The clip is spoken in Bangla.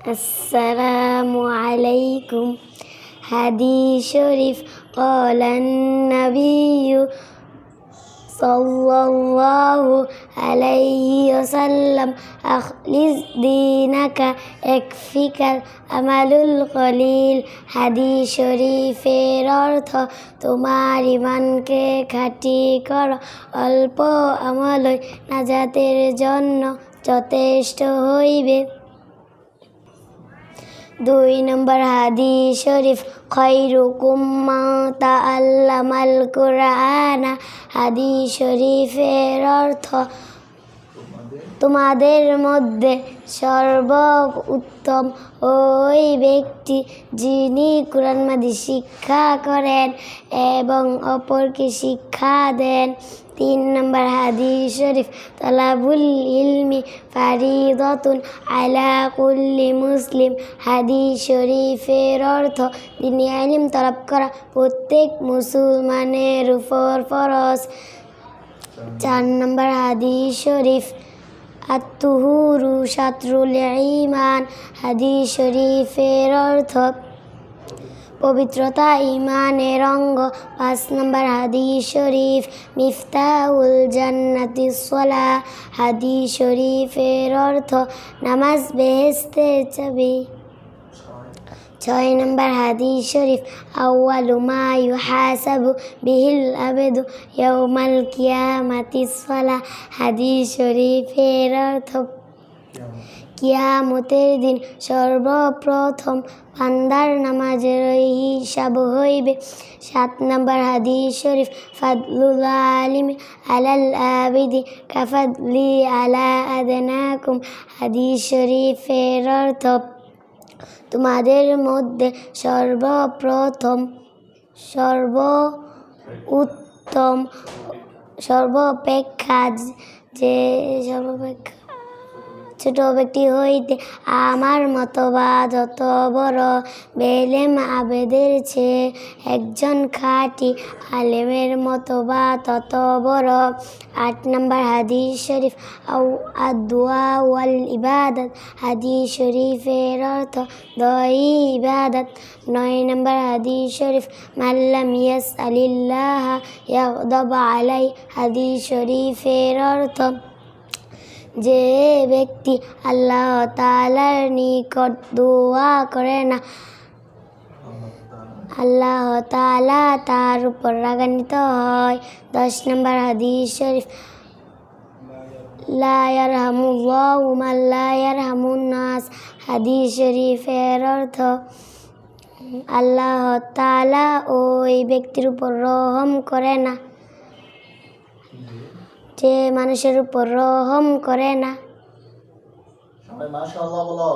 আসসালামু আলাইকুম হাদিস শরীফ কলান নবিউ সাল্লাল্লাহু আলাইহি ওয়াসাল্লাম আখলিস দীনাকা একফিকাল আমালুল কলিল হাদিস শরীফের অর্থ, তোমার ইমানকে খাটি কর। অল্প আমলই নাজাতের জন্য যথেষ্ট হইবে। দুই নম্বর হাদিস শরীফ খৈরুকুম মাতা আল্লামাল কুরআনা। হাদিস শরীফের অর্থ তোমাদের মধ্যে সর্ব উত্তম ওই ব্যক্তি যিনি কোরআন মাদি শিক্ষা করেন এবং অপরকে শিক্ষা দেন। তিন নম্বর হাদিস শরীফ, তালাবুল ইলমি ফারিদতুন আলা কুল্লি মুসলিম। হাদিস শরীফের অর্থ তিনি আলিম তলব করা প্রত্যেক মুসলমানের উপর ফরজ। চার নম্বর হাদিস শরীফ আত্মহুরু শাত্রুল ইমান হাদিস শরীফের অর্থ পবিত্রতা ইমানের অঙ্গ। পাঁচ নম্বর হাদিস শরীফ মিফতাউল জান্নাতি সলা। হাদিস শরীফের অর্থ, নামাজ বেহেস্তের চাবি। ছয় নম্বর হাদিস শরীফ, আউয়ালু মা ইউহাসাবু বিহিল আবেদু ইয়াউমাল কিয়ামাতি সলা হাদিস শরীফের অর্থ, কিয়ামতের দিন সর্বপ্রথম বান্দার নামাজের হিসাব হইবে সাত নম্বর হাদিস শরীফ, ফাদলুল আলিম আলাল আবিদি কাফাদলি আলা আদনাকুম হাদিস শরীফের অর্থ তোমাদের মধ্যে সর্বপ্রথম সর্ব উত্তম সর্বাপেক্ষা যে সর্বাপেক্ষা ছোট ব্যক্তি হইতে আমার মতবাদ যত বড় বেলেম আবেদের চেয়ে একজন খাটি আলেমের মতবাদ তত বড়। আট নম্বর হাদিস শরীফ আদুয়া ওয়াল ইবাদত। হাদিস শরীফের অর্থ দই ইবাদত। নয় নম্বর হাদিস শরীফ মাল্লাম ইয়াস আলিল্লাহ ইয়াগদাব আলাই। হাদিস শরীফের অর্থ যে ব্যক্তি আল্লাহ তালার নিকট দোয়া করে না, আল্লাহ তালা তার উপর রাগান্বিত হয়। দশ নম্বর হাদিস শরীফ লায়ার হামুল্লাহ হামুন নাস। হাদিস শরীফের অর্থ, আল্লাহ তালা ওই ব্যক্তির উপর রহম করে না। যে মানুষের উপর রহম করে না। সবাই মাশাআল্লাহ বলো।